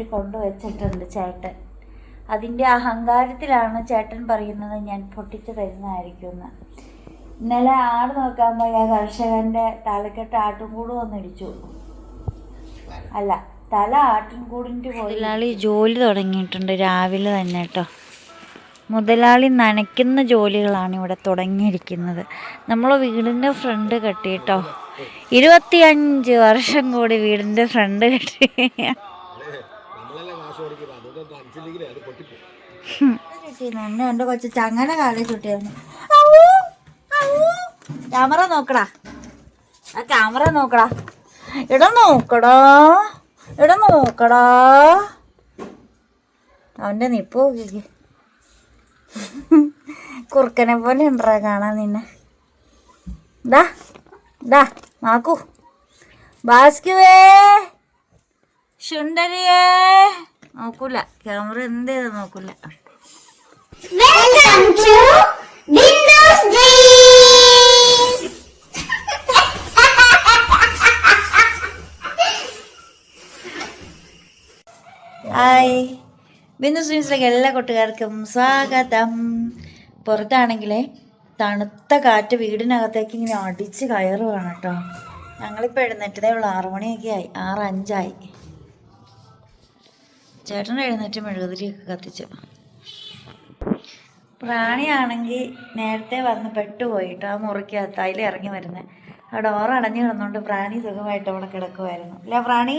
കൂട്ടി കൊണ്ടുവച്ചിട്ടുണ്ട് ചേട്ടൻ. അതിന്റെ അഹങ്കാരത്തിലാണ് ചേട്ടൻ പറയുന്നത് ഞാൻ പൊട്ടിച്ചു തരുന്നതായിരിക്കുമെന്ന് ഇന്നലെ ആട് നോക്കാൻ പോയ ആ കർഷകന്റെ തലക്കെട്ട് ആട്ടുംകൂട് വന്നിടിച്ചു. അല്ല തല ആട്ടിൻകൂടിന്റെ മുതലാളി ജോലി തുടങ്ങിയിട്ടുണ്ട് രാവിലെ തന്നെ കേട്ടോ. മുതലാളി നനയ്ക്കുന്ന ജോലികളാണ് ഇവിടെ തുടങ്ങിയിരിക്കുന്നത്. നമ്മൾ വീടിന്റെ ഫ്രണ്ട് കെട്ടിട്ടോ ഇരുപത്തിയഞ്ച് വർഷം കൂടി വീടിന്റെ ഫ്രണ്ട് കെട്ടി. എന്റെ കൊച്ചു ചങ്ങന കാലേ ചുട്ടിയായിരുന്നു ക്യാമറ നോക്കടാ. ആ ക്യാമറ നോക്കടാ. ഇട നോക്കടാ. ഇട നോക്കടാ. അവന്റെ നിപ്പ് നോക്കിക്ക്. കുറുക്കനെ പോലെ ഉണ്ടാ കാണാൻ നിന്നെ. ദാ ദാ നോക്കൂ. ബാസ്കുവേ ശുണ്ടരിയേ നോക്കൂല. ക്യാമറ എന്ത് ചെയ്ത് നോക്കൂല! ഹായ് ബിന്ദു സ്ട്രീംസിലേക്ക് എല്ലാ കൂട്ടുകാർക്കും സ്വാഗതം. പുറത്താണെങ്കിലേ തണുത്ത കാറ്റ് വീടിനകത്തേക്ക് ഇങ്ങനെ അടിച്ച് കയറുവാണ് കേട്ടോ. ഞങ്ങളിപ്പോൾ എഴുന്നേറ്റതേ ഉള്ളൂ. ആറു മണിയൊക്കെ ആയി. ആറ് അഞ്ചായി. ചേട്ടൻ എഴുന്നേറ്റ് മെഴുകുതിരിയൊക്കെ കത്തിച്ചു. പ്രാണിയാണെങ്കിൽ നേരത്തെ വന്ന് പെട്ടുപോയിട്ട് ആ മുറിക്കകത്ത് അതിൽ ഇറങ്ങി വരുന്നത് ആ ഡോർ അടഞ്ഞു കിടന്നുകൊണ്ട് പ്രാണി സുഖമായിട്ട് അവിടെ കിടക്കുമായിരുന്നു ഇല്ല പ്രാണി?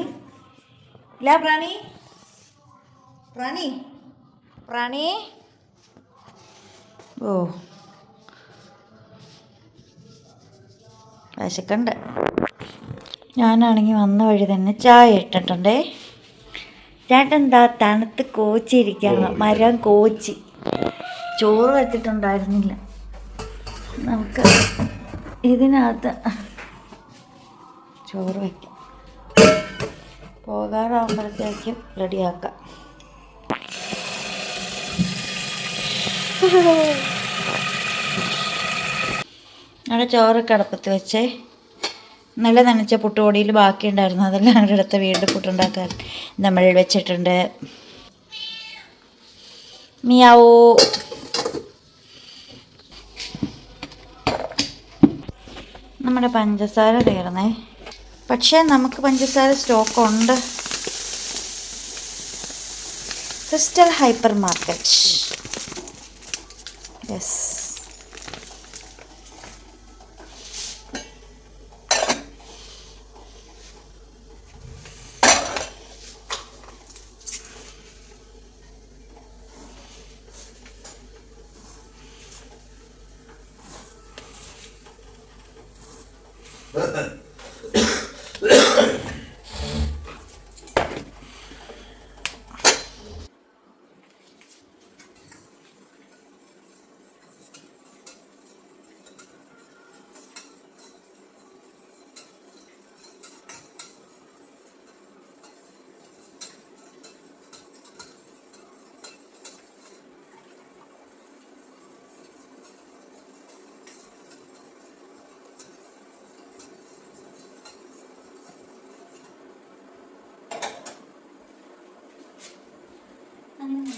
ഇല്ല പ്രാണി? പ്രാണി? പ്രാണി? ഓ. വിശക്കണ്ട്. ഞാനാണെങ്കിൽ വന്ന വഴി തന്നെ ചായ ഇട്ടിട്ടുണ്ടേ. ചേട്ടൻ എന്താ തണുത്ത് കോച്ചിരിക്കുകയാണ് മരം കോച്ചി. ചോറ് വെച്ചിട്ടുണ്ടായിരുന്നില്ല. നമുക്ക് ഇതിനകത്ത് ചോറ് വയ്ക്കാം പോകാറാകുമ്പോഴത്തേക്കും റെഡിയാക്കാം. അവിടെ ചോറ് കടപ്പത്ത് വെച്ചേ. നല്ല നനച്ച പുട്ടുപൊടിയിൽ ബാക്കിയുണ്ടായിരുന്നു. അതെല്ലാം അവരുടെ അടുത്ത് വീണ്ടും പുട്ടുണ്ടാക്കാൻ നമ്മൾ വെച്ചിട്ടുണ്ട്. മിയാവോ. നമ്മുടെ പഞ്ചസാര തീർന്നേ. പക്ഷേ നമുക്ക് പഞ്ചസാര സ്റ്റോക്ക് ഉണ്ട് ക്രിസ്റ്റൽ ഹൈപ്പർ മാർക്കറ്റ് യെസ്.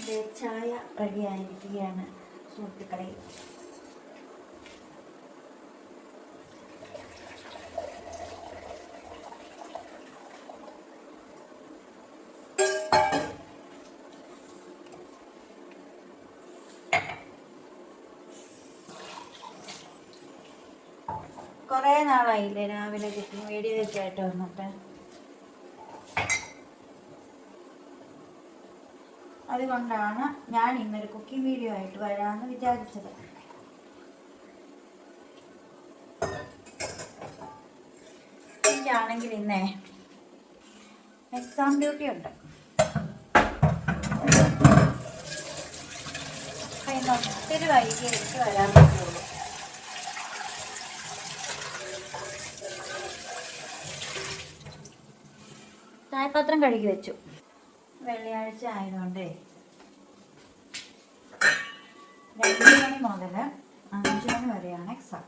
നമ്മുടെ ചായ റെഡിയായിരിക്കുകയാണ് സുഹൃത്തുക്കളെ. കുറേ നാളായില്ലേ രാവിലെ കുക്കിംഗ് വീഡിയോ ആയിട്ട് വന്നിട്ട്. അതുകൊണ്ടാണ് ഞാൻ ഇന്നൊരു കുക്കിംഗ് വീഡിയോ ആയിട്ട് വരാമെന്ന് വിചാരിച്ചത്. എനിക്കാണെങ്കിൽ ഇന്നേ എക്സാം ഡ്യൂട്ടി ഉണ്ട്. ഒത്തിരി വൈകി എനിക്ക് വരാൻ പറ്റുള്ളൂ. ചായപാത്രം കഴുകി വെച്ചു. വെള്ളിയാഴ്ച ആയതുകൊണ്ടേ രണ്ട് മണി മുതൽ അഞ്ച് മണി വരെയാണ് എക്സാം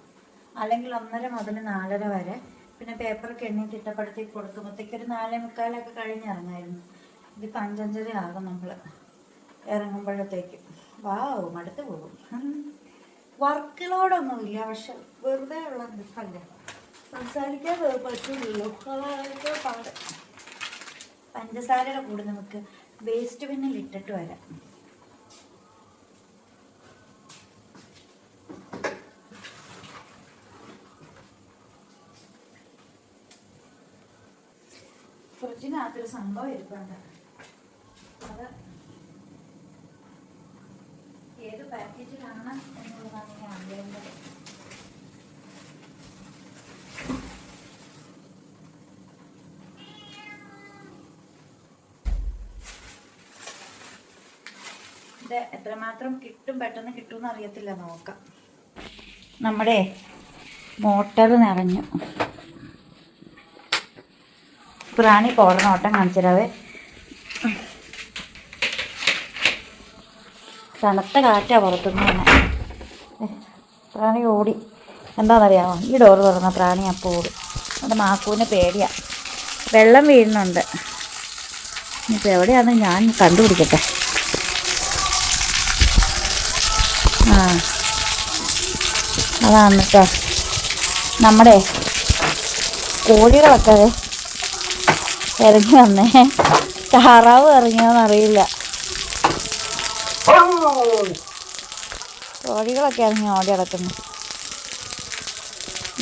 അല്ലെങ്കിൽ ഒന്നര മുതൽ നാലര വരെ. പിന്നെ പേപ്പറൊക്കെ എണ്ണി തിട്ടപ്പെടുത്തി കൊടുക്കുമ്പോഴത്തേക്ക് ഒരു നാലേ മുക്കാലൊക്കെ കഴിഞ്ഞിറങ്ങായിരുന്നു അഞ്ചഞ്ചര ആകും നമ്മൾ ഇറങ്ങുമ്പോഴത്തേക്കും. വാവ് മടുത്തു പോകും. വർക്കിലോടൊന്നുമില്ല പക്ഷെ വെറുതെ ഉള്ള നിൽപ്പല്ല സംസാരിക്കാൻ പറ്റില്ലല്ലോ അതായത് പാട്? പഞ്ചസാരയുടെ കൂടെ നമുക്ക് വേസ്റ്റ് പിന്നിൽ ഇട്ടിട്ട് വരാം. ഫ്രിഡ്ജിനകത്തൊരു സംഭവം ഇരിപ്പുണ്ട്. അത് ഏത് പാക്കേജിലാണ് എന്നുള്ളതാണ് ഞാൻ അറിയേണ്ടത് ഇത് എത്രമാത്രം കിട്ടും പെട്ടെന്ന് കിട്ടുമെന്ന് അറിയത്തില്ല നോക്കാം. നമ്മുടെ മോട്ടർ നിറഞ്ഞു. പ്രാണി പോടണ ഓട്ടം കാണിച്ചിരാവേ തണുത്ത കാറ്റാ പുറത്തുനിന്ന് തന്നെ പ്രാണി ഓടി. എന്താണെന്നറിയാമോ ഈ ഡോറ് തുറന്ന പ്രാണി അപ്പോൾ ഓടി. അവിടെ മാക്കൂന് പേടിയാ. വെള്ളം വീഴുന്നുണ്ട്. ഇനിയിപ്പോൾ എവിടെയാണെന്ന് ഞാൻ കണ്ടുപിടിക്കട്ടെ ആ അതാണ് കേട്ടോ നമ്മുടെ കോഴികളൊക്കെ ഇറങ്ങി വന്നേ. താറാവ് ഇറങ്ങിയോന്നറിയില്ല കോഴികളൊക്കെ ഇറങ്ങി ഓടി കിടക്കുന്നു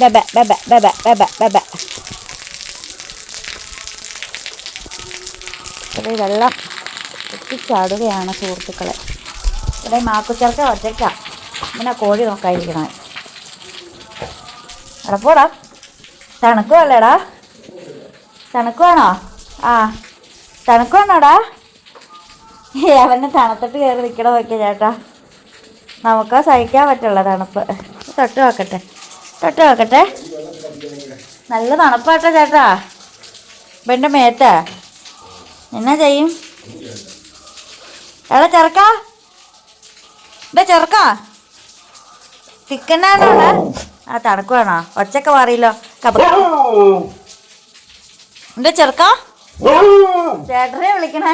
ബെബ ബെബ ബെബ ബെബ ബെബ ഇവിടെ വെള്ളം എത്തിച്ചാടുകയാണ് സുഹൃത്തുക്കളെ. ഇവിടെ മാക്കുച്ചർക്ക ഒറ്റയ്ക്ക. ഇങ്ങനെ കോഴി നോക്കാതിരിക്കണേ. അവിടെ പോടാ. തണുക്കുമല്ലേടാ തണുക്കുവാണോ ആ. തണുക്കുവാണോടാ വേണോടാ. അവനെ തണുത്തിട്ട് കയറി നിൽക്കണ നോക്കിയ ചേട്ടാ. നമുക്ക് സഹിക്കാൻ പറ്റുള്ള തണുപ്പ്. തൊട്ട് നോക്കട്ടെ. തൊട്ട് നോക്കട്ടെ. നല്ല തണുപ്പാട്ടോ ചേട്ടാ. ഇവന്റെ മേത്ത. എന്നാ ചെയ്യും? എടാ ചെറുക്കാ. എന്താ ചെറുക്കാ. ചിക്കനാണോ ആ തണുക്കുവാണോ ഒച്ചക്ക മാറിയല്ലോ. കപ്പ എന്റെ ചെറുക്ക? ചേട്ടനെ വിളിക്കണേ.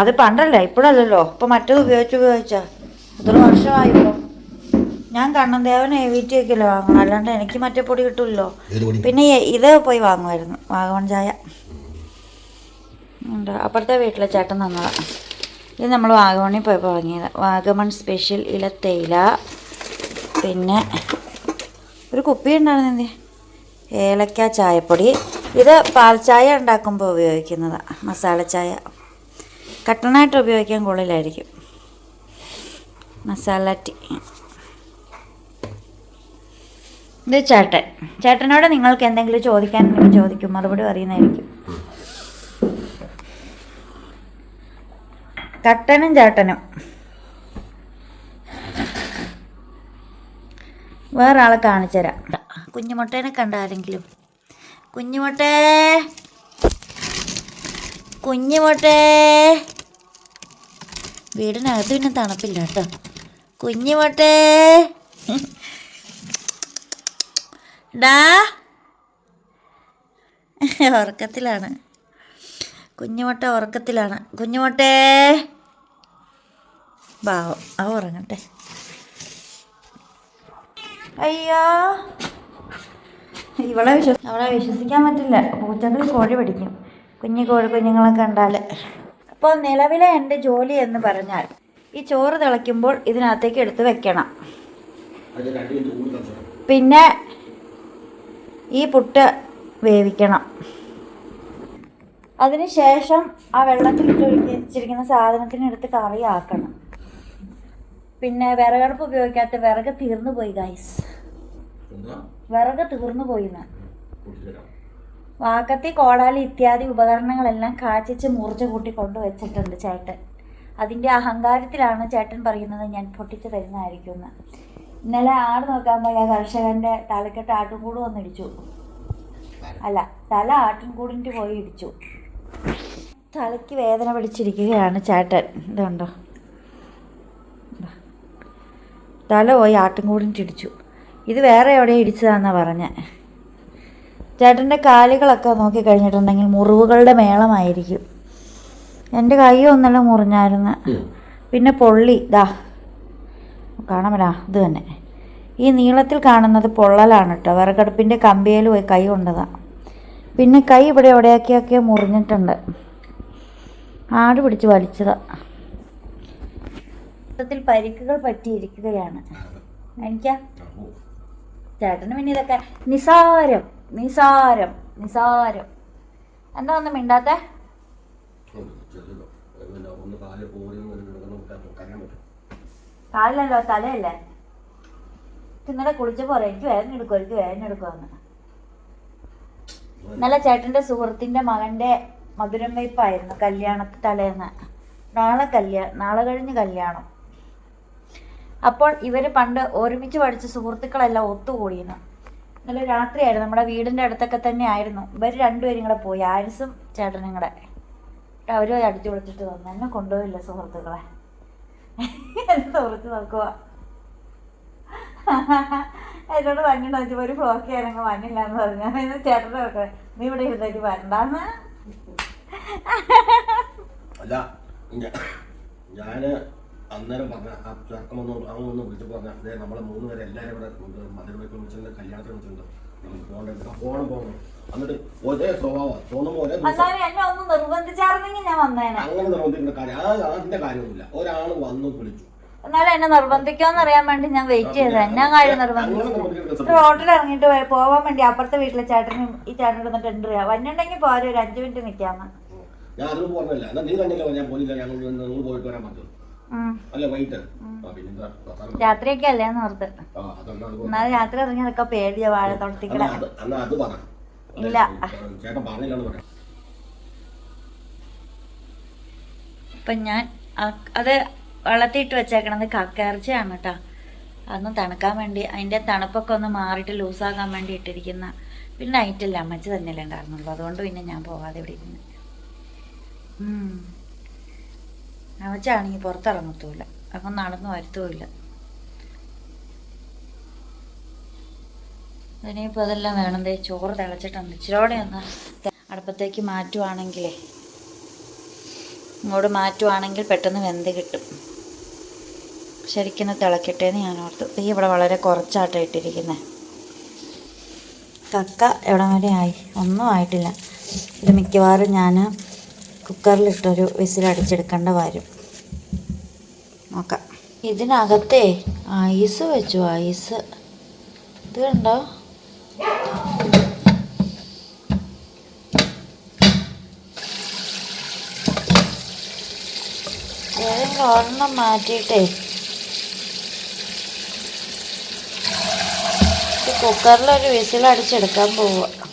അത് പണ്ടല്ലേ ഇപ്പോഴല്ലല്ലോ. ഇപ്പൊ മറ്റേത് ഉപയോഗിച്ച് ഉപയോഗിച്ച. ഇത്ര വർഷമായല്ലോ. ഞാൻ കണ്ണൻ ദേവനെ വീട്ടിൽ വെക്കല്ലോ വാങ്ങണം. അല്ലാണ്ട് എനിക്ക് മറ്റേ പൊടി കിട്ടുമല്ലോ പിന്നെ ഇത് പോയി വാങ്ങുമായിരുന്നു വാഗമൺ ചായ. ഉണ്ട് അപ്പുറത്തെ വീട്ടിലെ ചേട്ടൻ തന്നതാ. ഇത് നമ്മൾ വാഗമണിൽ പോയപ്പോൾ വാങ്ങിയത്. വാഗമൺ സ്പെഷ്യൽ ഇലത്തേയില പിന്നെ ഒരു കുപ്പി ഉണ്ടായിരുന്നു എന്തേ? ഏലക്ക ചായപ്പൊടി. ഇത് പാൽ ചായ ഉണ്ടാക്കുമ്പോൾ ഉപയോഗിക്കുന്നതാണ് മസാല ചായ. കട്ടണായിട്ട് ഉപയോഗിക്കാൻ കൂടുതലായിരിക്കും. മസാല ടീ. ഇത് ചേട്ടൻ. ചേട്ടനോട് നിങ്ങൾക്ക് എന്തെങ്കിലും ചോദിക്കാനുണ്ടെങ്കിൽ ചോദിക്കും. മറുപടി അറിയുന്നതായിരിക്കും കട്ടനും ചേട്ടനും. വേറെ ആളെ കാണിച്ചു തരാം കുഞ്ഞുമുട്ടേനെ കണ്ട ആരെങ്കിലും കുഞ്ഞുമുട്ടേ. കുഞ്ഞുമുട്ടേ. വീടിനകത്ത് പിന്നെ തണുപ്പില്ല കേട്ടോ. കുഞ്ഞുമുട്ടേ. ഡാ. ഉറക്കത്തിലാണ്. കുഞ്ഞുമുട്ട ഉറക്കത്തിലാണ്. കുഞ്ഞുമുട്ടേ. പാവം അവ ഉറങ്ങട്ടെ. അയ്യോ. ഇവളെ വിശ്വസ അവളെ വിശ്വസിക്കാൻ പറ്റില്ല. പൂച്ചകൾ കോഴി പിടിക്കും. കുഞ്ഞു കോഴി കുഞ്ഞുങ്ങളെ കണ്ടാൽ അപ്പോൾ നിലവിലെ എന്റെ ജോലി എന്ന് പറഞ്ഞാൽ ഈ ചോറ് തിളയ്ക്കുമ്പോൾ ഇതിനകത്തേക്ക് എടുത്ത് വെക്കണം. പിന്നെ ഈ പുട്ട് വേവിക്കണം. അതിനുശേഷം ആ വെള്ളത്തിൽ ഇട്ടൊഴിച്ചിരിക്കുന്ന സാധനത്തിനെടുത്ത് കറിയാക്കണം. പിന്നെ വിറകടുപ്പ് ഉപയോഗിക്കാത്ത വിറക് തീർന്നു പോയി ഗൈസ് വിറക് തീർന്നു പോയി വാക്കത്തി കോടാലി ഇത്യാദി ഉപകരണങ്ങളെല്ലാം കാച്ചിച്ച് മുറിച്ച് കൂട്ടി കൊണ്ടുവച്ചിട്ടുണ്ട് ചേട്ടൻ. അതിന്റെ അഹങ്കാരത്തിലാണ് ചേട്ടൻ പറയുന്നത് ഞാൻ പൊട്ടിച്ച് തരുന്നതായിരിക്കും എന്ന്. ഇന്നലെ ആട് നോക്കാൻ പോയ കർഷകന്റെ തലക്കെട്ട് ആട്ടുംകൂട് വന്നിടിച്ചു അല്ല തല ആട്ടിൻകൂടിന്റെ പോയി ഇടിച്ചു. തലയ്ക്ക് വേദന പിടിച്ചിരിക്കുകയാണ് ചേട്ടൻ. ഇതുണ്ടോ ഇതാ. തല പോയി ആട്ടിൻകൂടിന്റെ ഇടിച്ചു ഇത് വേറെ എവിടെ ഇടിച്ചതാണെന്നാണ് പറഞ്ഞത് ചേട്ടന്റെ കാലുകളൊക്കെ നോക്കി കഴിഞ്ഞിട്ടുണ്ടെങ്കിൽ മുറിവുകളുടെ മേളമായിരിക്കും. എന്റെ കൈ ഒന്നല്ല മുറിഞ്ഞായിരുന്നു. പിന്നെ പൊള്ളി ദാ. കാണാമല്ല ഇത് തന്നെ. ഈ നീളത്തിൽ കാണുന്നത് പൊള്ളലാണ് കേട്ടോ വിറകടുപ്പിന്റെ കമ്പിയിൽ പോയി കൈ കൊണ്ടതാണ് പിന്നെ കൈ ഇവിടെ എവിടെയൊക്കെയൊക്കെ മുറിഞ്ഞിട്ടുണ്ട്. ആട് പിടിച്ച് വലിച്ചതാ. മൊത്തത്തിൽ പരിക്കുകൾ പറ്റിയിരിക്കുകയാണ്. എനിക്കാ? ചേട്ടന് പിന്നെ ഇതൊക്കെ നിസാരം നിസാരം നിസാരം. എന്താ ഒന്നും മിണ്ടാത്ത? കാലല്ലോ കാലിലല്ലോ തലയല്ലേ? ഇന്നലെ കുളിച്ചപ്പോ പോലെ എനിക്ക് വേദന എടുക്കും എനിക്ക് വേദന എടുക്കുമെന്ന് ഇന്നലെ ചേട്ടന്റെ സുഹൃത്തിന്റെ മകന്റെ മധുരം വയ്പ്പായിരുന്നു കല്യാണത്തിൽ തലേന്ന്. നാളെ കല്യാണം നാളെ കഴിഞ്ഞ് കല്യാണം. അപ്പോൾ ഇവർ പണ്ട് ഒരുമിച്ച് പഠിച്ച സുഹൃത്തുക്കളെല്ലാം ഒത്തുകൂടിയിരുന്നു ഇന്നലെ രാത്രിയായിരുന്നു. നമ്മുടെ വീടിന്റെ അടുത്തൊക്കെ തന്നെ ആയിരുന്നു. ഇവർ രണ്ടുപേരും കൂടെ പോയി. ആരിസും ചേട്ടനും കൂടെ അവർ അടിച്ചു വിളിച്ചിട്ട് വന്നു. എന്നെ കൊണ്ടുപോയില്ല സുഹൃത്തുക്കളെ? എന്നെ സുഹൃത്ത് നോക്കുക എന്നോട് വന്നിട്ട് വെച്ചപ്പോ ഒരു ഫ്ലോക്ക് ആയിരുന്നു വന്നില്ല എന്ന് പറഞ്ഞു. ഇന്ന് ചേട്ടനെ നോക്കണേ നീ ഇവിടെ ഇരുന്നേക്ക് വരണ്ടാന്ന്. അല്ല ഞാൻ അന്നേരം പറഞ്ഞ ആ ചെറുക്കം വന്ന് അവൻ ഒന്ന് വിളിച്ചു പറഞ്ഞ അതെ നമ്മളെ മൂന്ന് പേരെ എല്ലാവരും ഇവിടെ മധുര വയ്ക്കാൻ വെച്ചിട്ടുണ്ട് കല്യാണത്തിന് വിളിച്ചിട്ടുണ്ട്. നമുക്ക് പോകണ്ട പോകണം പോകണം എന്നിട്ട് ഒരേ സ്വഭാവം തോന്നുമ്പോൾ ഒരേ അങ്ങനെ നിർബന്ധിക്കേണ്ട കാര്യം ആ അതിന്റെ കാര്യമൊന്നുമില്ല. ഒരാൾ വന്നു വിളിച്ചു. എന്നാലും എന്നെ നിർബന്ധിക്കുമെന്ന് അറിയാൻ വേണ്ടി ഞാൻ വെയിറ്റ് ചെയ്തത്. എന്നെ കാര്യം നിർബന്ധിച്ചു റോഡിൽ ഇറങ്ങിട്ട് റോട്ടിൽ ഇറങ്ങിയിട്ട് പോവാൻ വേണ്ടി അപ്പുറത്തെ വീട്ടിലെ ചേട്ടനും ഈ ചേട്ടനും എന്നിട്ട് എന്റർ ചെയ്യാം. വന്നിട്ടുണ്ടെങ്കിൽ പോരെ ഒരു അഞ്ചു മിനിറ്റ് നിൽക്കാമെന്ന് ഞാൻ അതൊന്നും പറഞ്ഞില്ല. എന്നാ നീ തന്നെയല്ലോ ഞാൻ പോയില്ല ഞങ്ങൾ പോയിട്ട് വരാൻ പറ്റും. അല്ല വൈകിട്ട്? രാത്രിയൊക്കെ അല്ലേ ഓർത്ത്. എന്നാൽ രാത്രി ഇറങ്ങിയതൊക്കെ പേടിയാ വാഴത്തോട്ടത്തിക്കട ഇല്ല. അപ്പം ഞാൻ അത് വളർത്തിയിട്ട് വെച്ചേക്കണത് കക്കയിറച്ചിയാണ് കേട്ടോ. അതൊന്ന് തണുക്കാൻ വേണ്ടി അതിന്റെ തണുപ്പൊക്കെ ഒന്ന് മാറിയിട്ട് ലൂസാക്കാൻ വേണ്ടി ഇട്ടിരിക്കുന്ന. പിന്നെ നൈറ്റല്ല അമ്മച്ചി തന്നെയല്ലേ ഉണ്ടായിരുന്നുള്ളൂ. അതുകൊണ്ട് പിന്നെ ഞാൻ പോവാതെ ഇവിടെ ഇരുന്ന്. ഉം. പുറത്തിറങ്ങത്തുമില്ല. അപ്പം നടന്നു വരുത്തുമില്ല. ഇനിയിപ്പോൾ അതെല്ലാം വേണം. ദേ ചോറ് തിളച്ചിട്ടുണ്ട്. ഇച്ചിരോടെ ഒന്ന് അടുപ്പത്തേക്ക് മാറ്റുവാണെങ്കിലേ ഇങ്ങോട്ട് മാറ്റുവാണെങ്കിൽ പെട്ടെന്ന് വെന്ത് കിട്ടും. ശരിക്കും തിളക്കട്ടെ എന്ന് ഞാൻ ഓർത്തു. തീ ഇവിടെ വളരെ കുറച്ചാട്ടോ ഇട്ടിരിക്കുന്നത് കക്ക എവിടെ വരെ ആയി? ഒന്നും ആയിട്ടില്ല. ഇത് മിക്കവാറും ഞാൻ കുക്കറിലിട്ടൊരു വിസിലടിച്ചെടുക്കേണ്ട വരും നോക്കാം. ഇതിനകത്തെ ഐസ് വെച്ചു? ഐസ്. ഇത് കണ്ടോ? ഏതെങ്കിലും ഒരെണ്ണം മാറ്റിയിട്ടേ. കുക്കറിലൊരു വിസിൽ അടിച്ചെടുക്കാൻ പോവുക.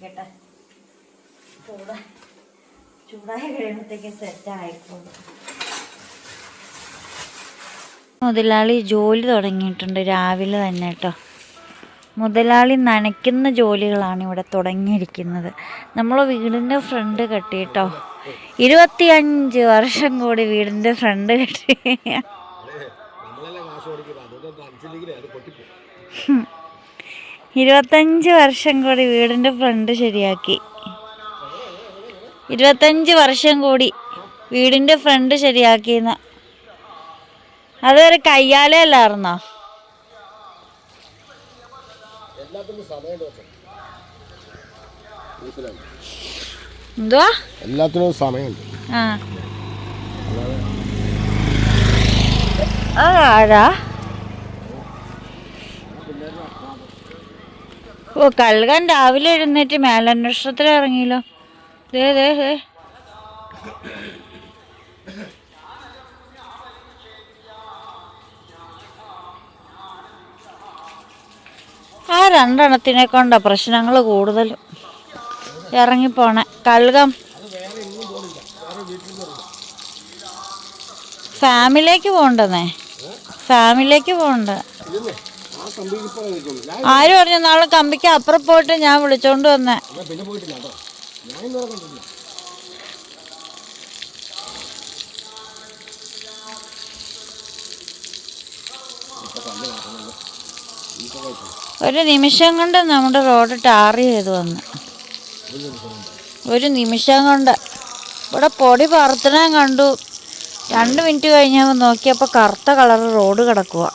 ഇരിക്കട്ടെ ചൂട. ചൂടായി കഴിയുമ്പോഴത്തേക്ക് സെറ്റ് ആയിക്കോളും. മുതലാളി ജോലി തുടങ്ങിയിട്ടുണ്ട് രാവിലെ തന്നെ കേട്ടോ. മുതലാളി നനയ്ക്കുന്ന ജോലികളാണ് ഇവിടെ തുടങ്ങിയിരിക്കുന്നത്. നമ്മൾ വീടിന്റെ ഫ്രണ്ട് കെട്ടി കേട്ടോ. ഇരുപത്തിയഞ്ച് വർഷം കൂടി വീടിന്റെ ഫ്രണ്ട് കെട്ടി. ഇരുപത്തഞ്ച് വർഷം കൂടി വീടിന്റെ ഫ്രണ്ട് ശരിയാക്കി. ഇരുപത്തഞ്ച് വർഷം കൂടി വീടിന്റെ ഫ്രണ്ട് ശരിയാക്കിയെന്ന്. അതൊരു കയ്യാലേ അല്ലായിരുന്നോ? എല്ലാത്തിനും സമയം മനസ്സിലായി എന്തുവാ? എല്ലാത്തിനും സമയമുണ്ട്. ആ. അതാരാ ഓ കഴുകാൻ രാവിലെ എഴുന്നേറ്റ് മേലന്വേഷണത്തിൽ ഇറങ്ങിയല്ലോ. ദേ ദേ ആ രണ്ടെണ്ണത്തിനെ കൊണ്ട പ്രശ്നങ്ങൾ കൂടുതലും. ഇറങ്ങിപ്പോണേ. കഴുകം ഫാമിലിയിലേക്ക് പോകണ്ടെന്നേ ഫാമിലിയിലേക്ക് പോകണ്ട? ആര് പറഞ്ഞു നാളെ കമ്പിക്ക് അപ്പുറം പോയിട്ട് ഞാൻ വിളിച്ചോണ്ട് വന്നേ? ഒരു നിമിഷം കൊണ്ട് നമ്മുടെ റോഡ് ടാർ ചെയ്ത് വന്ന്. ഒരു നിമിഷം കൊണ്ട്. ഇവിടെ പൊടി പറത്തണം കണ്ടു. രണ്ട് മിനിറ്റ് കഴിഞ്ഞപ്പോൾ നോക്കിയപ്പോൾ കറുത്ത കളർ റോഡ് കിടക്കുക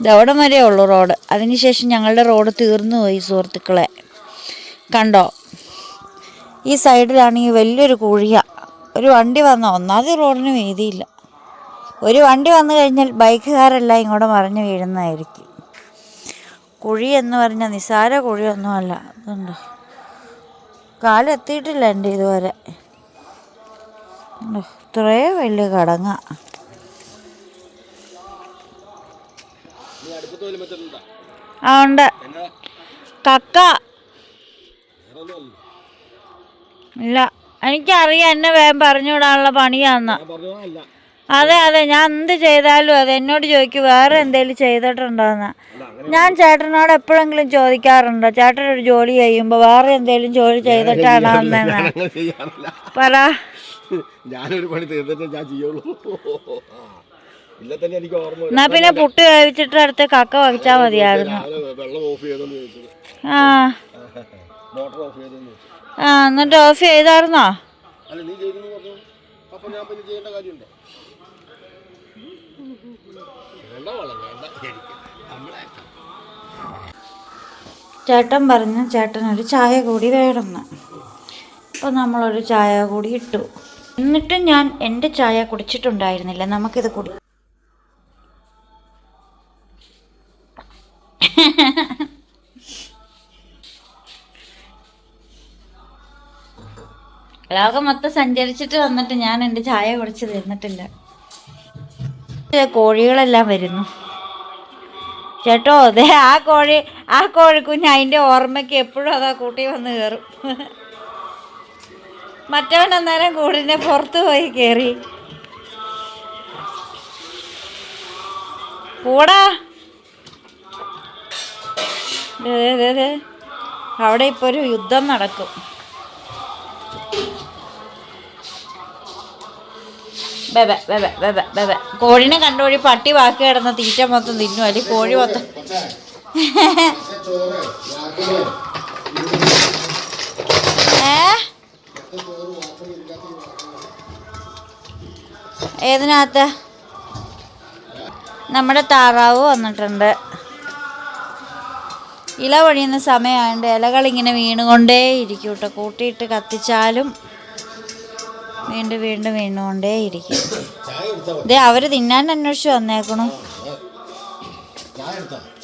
ഇതവിടെ വരെ ഉള്ളൂ റോഡ്. അതിനുശേഷം ഞങ്ങളുടെ റോഡ് തീർന്നു പോയി സുഹൃത്തുക്കളെ. കണ്ടോ? ഈ സൈഡിലാണെങ്കിൽ വലിയൊരു കുഴിയ. ഒരു വണ്ടി വന്ന? ഒന്നാമത് റോഡിന് വീതിയില്ല. ഒരു വണ്ടി വന്നു കഴിഞ്ഞാൽ ബൈക്കുകാരെല്ലാം ഇങ്ങോട്ട് മറിഞ്ഞു വീഴുന്നതായിരിക്കും. കുഴി എന്ന് പറഞ്ഞാൽ നിസാര കുഴിയൊന്നുമല്ല. അതുണ്ട് കാലെത്തിയിട്ടില്ല എന്റെ ഇതുവരെ. ഇത്രേ വലിയ കടങ്ങ. ആ ഉണ്ട്. കക്ക. ഇല്ല. എനിക്കറിയാം എന്നെ വേഗം പറഞ്ഞുവിടാനുള്ള പണിയാന്ന. അതെ അതെ. ഞാൻ എന്ത് ചെയ്താലും അതെ എന്നോട് ചോദിക്കും വേറെ എന്തേലും ചെയ്തിട്ടുണ്ടോന്ന്. ഞാൻ ചേട്ടനോട് എപ്പോഴെങ്കിലും ചോദിക്കാറുണ്ടോ. ചേട്ടൻ ഒരു ജോലി ചെയ്യുമ്പോൾ വേറെ എന്തേലും ജോലി ചെയ്തിട്ടാണോ പറ. ഞാനൊരു പണി തീർന്നിട്ട് ഞാൻ ചെയ്യുള്ളൂ. എന്നാ പിന്നെ പുട്ട് വേവിച്ചിട്ട് അടുത്ത് കക്ക വഹിച്ചാ മതിയായിരുന്നു. ആ. ആ എന്നിട്ട് ഓഫ് ചെയ്തായിരുന്നോ? ചേട്ടൻ പറഞ്ഞു ചേട്ടൻ ഒരു ചായ കൂടി വേണമെന്ന്. അപ്പോൾ നമ്മളൊരു ചായ കൂടി ഇട്ടു. എന്നിട്ടും ഞാൻ എന്റെ ചായ കുടിച്ചിട്ടുണ്ടായിരുന്നില്ല. നമുക്കിത് കുടി ലോകം മൊത്തം സഞ്ചരിച്ചിട്ട് വന്നിട്ട് ഞാൻ എന്റെ ചായ കുടിച്ച് തന്നിട്ടില്ല. കോഴികളെല്ലാം വരുന്നു. ചേട്ടോ അതെ ആ കോഴി ആ കോഴിക്കുഞ്ഞ് അതിന്റെ ഓർമ്മയ്ക്ക് എപ്പോഴും അതാ കൂട്ടി വന്ന് കയറും. മറ്റവൻ അന്നേരം കൂടിനെ പുറത്ത് പോയി കയറി. കൂടാ. അവിടെ ഇപ്പോൾ ഒരു യുദ്ധം നടക്കും. ബെബെ ബെബെ ബെബെ ബെബെ കോഴിനെ കണ്ടുപോയി പട്ടി ബാക്കി കിടന്ന തീറ്റ മൊത്തം തിന്നു. അല്ലെ കോഴി മൊത്തം. ഏതിനകത്ത്? നമ്മുടെ താറാവ് വന്നിട്ടുണ്ട്. ഇല പൊഴിയുന്ന സമയമായതുകൊണ്ട് ഇലകൾ ഇങ്ങനെ വീണുകൊണ്ടേ ഇരിക്കും കേട്ടോ കൂട്ടിയിട്ട് കത്തിച്ചാലും വീണ്ടും വീണ്ടും വീണുകൊണ്ടേ ഇരിക്കും ഇതേ അവർ തിന്നാൻ അന്വേഷിച്ച് വന്നേക്കണു.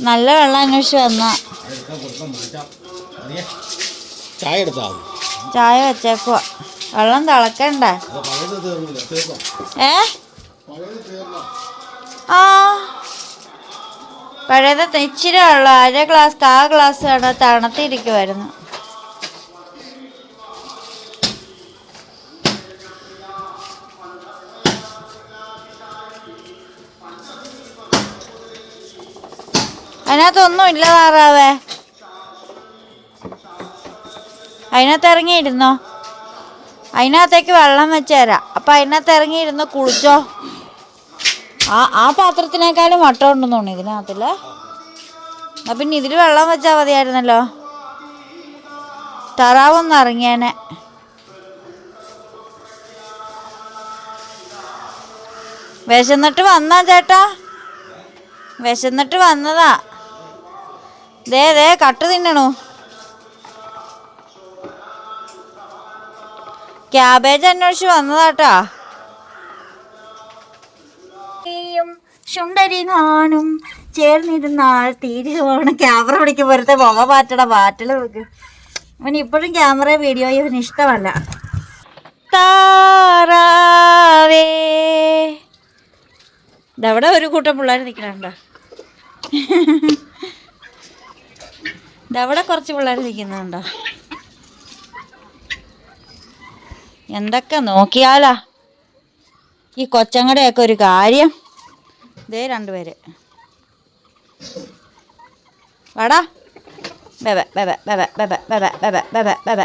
നല്ല വെള്ളം അന്വേഷിച്ച് വന്ന. ചായ എടുത്താ ചായ വെച്ചേക്കുവാ. വെള്ളം തിളക്കണ്ടേ? ഏ? ആ. പഴയത് ഇച്ചിരി ഉള്ള അര ഗ്ലാസ് കാ ഗ്ലാസ് ആണ് തണുത്തിരിക്കുമായിരുന്നു അതിനകത്തൊന്നും ഇല്ല താറാവേ. അതിനകത്ത് ഇറങ്ങിയിരുന്നോ അതിനകത്തേക്ക് വെള്ളം വെച്ചുതരാം അപ്പം അതിനകത്ത് ഇറങ്ങിയിരുന്ന് കുളിച്ചോ? ആ ആ പാത്രത്തിനേക്കാളും വട്ടം ഉണ്ടെന്ന് തോന്നുന്നു ഇതിനകത്തില്ല പിന്നെ ഇതിൽ വെള്ളം വെച്ചാൽ മതിയായിരുന്നല്ലോ. തറാവൊന്ന് ഇറങ്ങിയേനെ. വിശന്നിട്ട് വന്നാ ചേട്ടാ. വിശന്നിട്ട് വന്നതാ. ദേ ദേ കട്ട് തിന്നണു. ക്യാബേജ് അന്വേഷിച്ച് വന്നതാട്ടാ ശുണ്ടരി കാണും. ചേർന്നിരുന്നാൾ തീരെ പോകണം ക്യാമറ പിടിക്കും വെറുതെ മുഖ പാറ്റട പാറ്റൽ കൊടുക്കും അവന് ഇപ്പോഴും ക്യാമറ വീഡിയോ ഇവന് ഇഷ്ടമല്ല. താറാവേ. ഇതവിടെ ഒരു കൂട്ടം പിള്ളേർ നിൽക്കണുണ്ടോ ഇതവിടെ കുറച്ച് പിള്ളേർ നിൽക്കുന്നുണ്ടോ എന്തൊക്കെ നോക്കിയാലാ? ഈ കൊച്ചങ്ങടെയൊക്കെ ഒരു കാര്യം. ദേ രണ്ടുപേര് വാടാ ബെബ ബെബ ബെബ ബെബ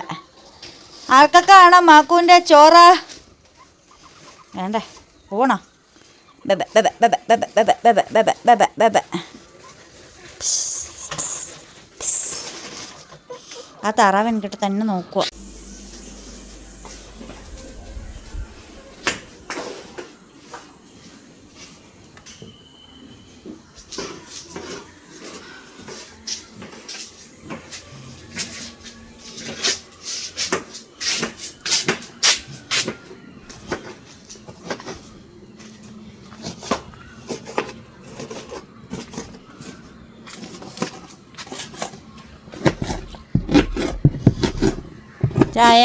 ആർക്കൊക്കെ മാക്കൂന്റെ ചോറ വേണ്ടേ പോണോ ആ താറാവ് എനിക്കിട്ട് തന്നെ നോക്കുക ചായ.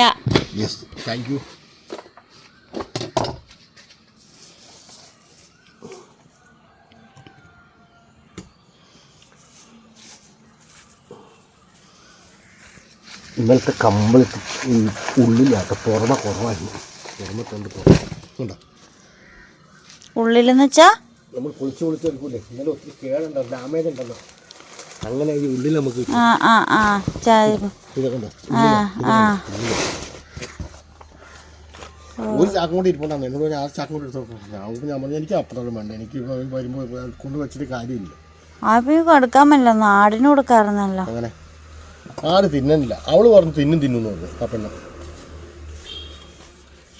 യെസ് താങ്ക് യു ഇന്നലത്തെ കമ്പിളിട്ട് ഈ ഉള്ളിലാട്ടോ പുറമ കുറവായിരുന്നു. പുറമെ കൊണ്ട് പുറമെ ഉള്ളിലെന്ന് വെച്ചാ? നമ്മൾ കുളിച്ച് കുളിച്ച് എടുക്കൂലേ? ഇന്നലെ ഒത്തിരി കേടുണ്ടോ ഡാമേജ് ഉണ്ടല്ലോ. അങ്ങനെ ഈ ഉള്ളിൽ നമുക്ക് ആ ആ ആ. ചായ ഒരു ചാക്കും കൂടി ഇരിപ്പുണ്ടായിരുന്നു എന്നോട് ഞാൻ ആ ചാക്കും കൂടി എടുത്ത് ഞാൻ ഞാൻ പറഞ്ഞു എനിക്ക് അപ്പുറം വേണ്ട. എനിക്ക് വരുമ്പോൾ കൊണ്ട് വെച്ചിട്ട് കാര്യമില്ല. അപ്പൊ കൊടുക്കാമല്ലോ നാടിന് കൊടുക്കാറുന്നല്ലോ അങ്ങനെ. ആട് തിന്നണില്ല അവൾ പറഞ്ഞു തിന്നും തിന്നു പറഞ്ഞു. ആ പെണ്ണ.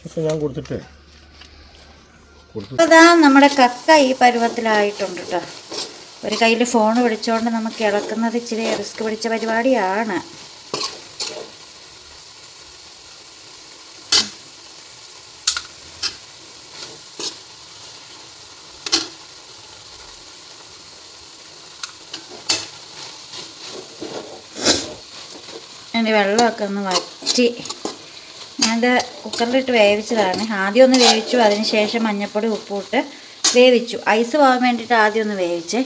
പക്ഷെ ഞാൻ കൊടുത്തിട്ടേ. അതാ നമ്മുടെ കക്ക ഈ പരുവത്തിലായിട്ടുണ്ട് കേട്ടോ ഒരു കയ്യിൽ ഫോൺ പിടിച്ചോണ്ട് നമുക്ക് ഇളക്കുന്നത് ഇച്ചിരി റിസ്ക് പിടിച്ച പരിപാടിയാണ്. അതിന്റെ വെള്ളമൊക്കെ ഒന്ന് വറ്റി. ഞാനത് കുക്കറിലിട്ട് വേവിച്ചതാണ്. ആദ്യം ഒന്ന് വേവിച്ചു അതിന് ശേഷം മഞ്ഞൾപ്പൊടി ഉപ്പും ഇട്ട് വേവിച്ചു. ഐസ് പോകാൻ വേണ്ടിയിട്ട് ആദ്യം ഒന്ന് വേവിച്ച്.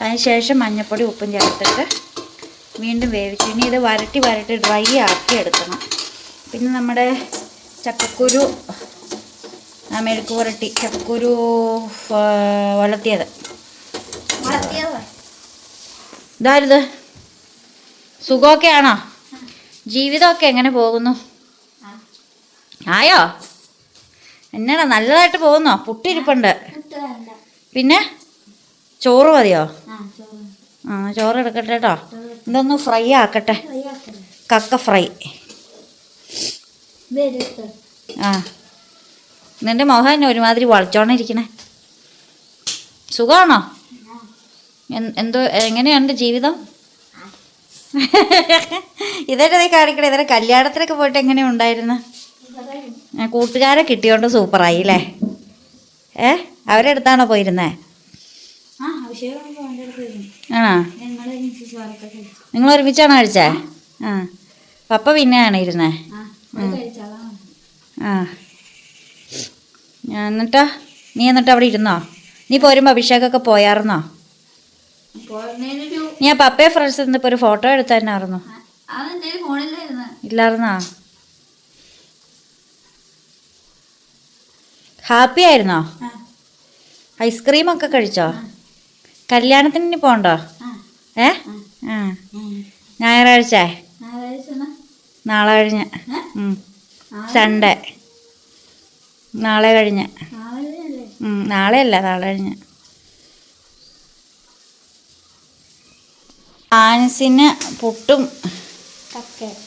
അതിന് ശേഷം മഞ്ഞൾപ്പൊടി ഉപ്പും ചേർത്തിട്ട് വീണ്ടും വേവിച്ചു. ഇനി ഇത് വരട്ടി വരട്ടി ഡ്രൈ ആക്കി എടുക്കണം. പിന്നെ നമ്മുടെ ചക്കക്കുരു ആ മെഴുക്ക് പുരട്ടി. ചക്കക്കുരു വളർത്തിയത് ഇതാരുത്? സുഖമൊക്കെ ആണോ? ജീവിതമൊക്കെ എങ്ങനെ പോകുന്നു? ആയോ? എന്നാടാ നല്ലതായിട്ട് പോകുന്നോ? പുട്ടിരിപ്പുണ്ട്. പിന്നെ? ചോറ് മതിയോ? ആ ചോറ് എടുക്കട്ടെ കേട്ടോ. ഇതൊന്ന് ഫ്രൈ ആക്കട്ടെ. കക്ക ഫ്രൈ. ആ. നിന്റെ മുഖം തന്നെ ഒരുമാതിരി വളച്ചോണ്ടിരിക്കണേ. സുഖമാണോ? എന്തോ എങ്ങനെയുണ്ട് ജീവിതം? ഇതൊക്കെ നീ കാണിക്കണേ ഇതൊരു കല്യാണത്തിനൊക്കെ പോയിട്ട് എങ്ങനെ ഉണ്ടായിരുന്നു? ആ, കൂട്ടുകാരെ കിട്ടിയോണ്ട് സൂപ്പറായി അല്ലേ? ഏ അവരെടുത്താണോ പോയിരുന്നേ? ആണോ? നിങ്ങൾ ഒരുമിച്ചാണോ കഴിച്ചേ? ആ പപ്പ പിന്നെയാണ് ഇരുന്നേ. ആ എന്നിട്ടാ? നീ എന്നിട്ട് അവിടെ ഇരുന്നോ? നീ പോരുമ്പോൾ അഭിഷേകൊക്കെ പോയായിരുന്നോ? നീ ആ പപ്പയെ ഫ്രണ്ട്സ് ഇന്നിപ്പോ ഒരു ഫോട്ടോ എടുത്തായിരുന്നു ഇല്ലായിരുന്നോ ഹാപ്പി ആയിരുന്നോ? ഐസ്ക്രീം ഒക്കെ കഴിച്ചോ? കല്യാണത്തിന് ഇനി പോണ്ടോ? ഏ? ആ. ഞായറാഴ്ച നാളെ കഴിഞ്ഞ്. സൺഡേ നാളെ കഴിഞ്ഞ്? നാളെയല്ല നാളെ കഴിഞ്ഞ്. ആനസിന് പുട്ടും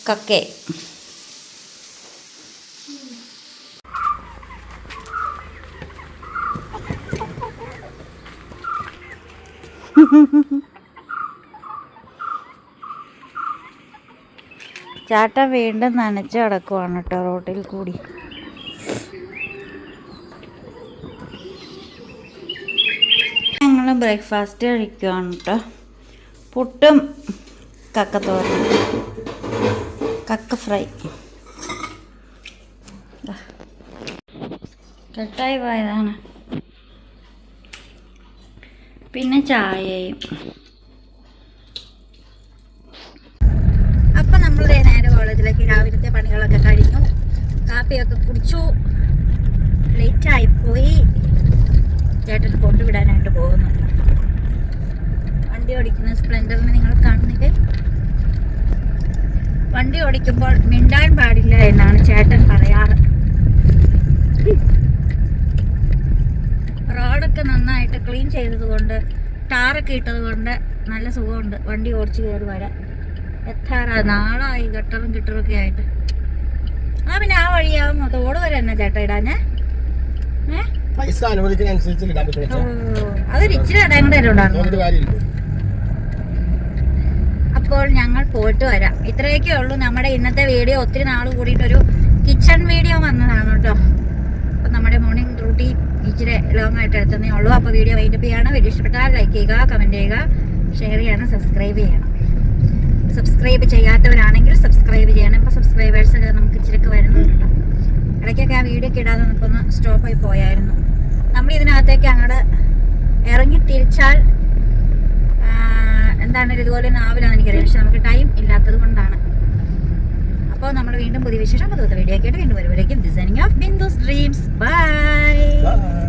കക്കേ. ചാട്ട വീണ്ടും നനച്ച് കിടക്കുവാണ് കേട്ടോ റോട്ടിൽ കൂടി. ഞങ്ങൾ ബ്രേക്ക്ഫാസ്റ്റ് കഴിക്കുവാണ് കേട്ടോ. പുട്ടും കക്കത്തോറ കക്ക ഫ്രൈ. കട്ടായി പോയതാണ്. പിന്നെ ചായയും അപ്പം നമ്മൾ നേരെ കോളേജിലേക്ക് രാവിലത്തെ പണികളൊക്കെ കഴിഞ്ഞു കാപ്പിയൊക്കെ കുടിച്ചു ലേറ്റായി പോയി ചേട്ടൻ കൊണ്ടുവിടാനായിട്ട് പോകുന്നു വണ്ടി ഓടിക്കുന്ന സ്പ്ലെൻഡറിനെ നിങ്ങൾ കാണുന്നില്ലേ വണ്ടി ഓടിക്കുമ്പോൾ മിണ്ടാൻ പാടില്ല എന്നാണ് ചേട്ടൻ പറയാറ്. റോഡൊക്കെ നന്നായിട്ട് ക്ലീൻ ചെയ്തത് കൊണ്ട് ടാറൊക്കെ ഇട്ടത് കൊണ്ട് നല്ല സുഖമുണ്ട്. വണ്ടി ഓടിച്ച് കയറി വരാൻ എത്താറാ? നാളായി ഗട്ടറും കിട്ടറൊക്കെ ആയിട്ട്. ആ പിന്നെ ആ വഴിയാവും. തോട് വരെ എന്നാ ചേട്ടാ ഇടാഞ്ഞേ? പൈസ അനുവദിക്കുന്നതനുസരിച്ച് അതൊരു ഇച്ചിരി ഇടം കൂടെ അപ്പോൾ ഞങ്ങൾ പോയിട്ട് വരാം. ഇത്രയൊക്കെ ഉള്ളൂ നമ്മുടെ ഇന്നത്തെ വീഡിയോ. ഒത്തിരി നാൾ കൂടിയിട്ടൊരു കിച്ചൺ വീഡിയോ വന്നതാണ് കേട്ടോ. അപ്പം നമ്മുടെ മോർണിംഗ് റൂട്ടീൻ ഇച്ചിരി ലോങ് ആയിട്ട് എടുത്തതേ ഉള്ളൂ. അപ്പോൾ വീഡിയോ വൈകിട്ട് ചെയ്യണം. വീഡിയോ ഇഷ്ടപ്പെട്ടാൽ ലൈക്ക് ചെയ്യുക കമന്റ് ചെയ്യുക ഷെയർ ചെയ്യണം സബ്സ്ക്രൈബ് ചെയ്യണം. സബ്സ്ക്രൈബ് ചെയ്യാത്തവരാണെങ്കിൽ സബ്സ്ക്രൈബ് ചെയ്യണം. ഇപ്പോൾ സബ്സ്ക്രൈബേഴ്സ് ഒക്കെ നമുക്ക് ഇച്ചിരിക്ക് വരുന്നുണ്ട് ഇടയ്ക്കൊക്കെ ആ വീഡിയോ ഒക്കെ ഇടാതെ നമുക്കൊന്ന് സ്റ്റോപ്പായി പോയായിരുന്നു. നമ്മൾ ഇതിനകത്തേക്ക് അങ്ങോട്ട് ഇറങ്ങി തിരിച്ചാൽ ആ, എന്താണ് ഇതുപോലെ ആവില്ലെന്ന് എനിക്കറിയാം പക്ഷെ നമുക്ക് ടൈം ഇല്ലാത്തത് കൊണ്ടാണ്. അപ്പോൾ നമ്മൾ വീണ്ടും പുതിയ വിശേഷം പുതുത്ത വീഡിയോ ആയിട്ട് വീണ്ടും വരുമ്പോഴേക്കും. Designing of Bindu's dreams bye.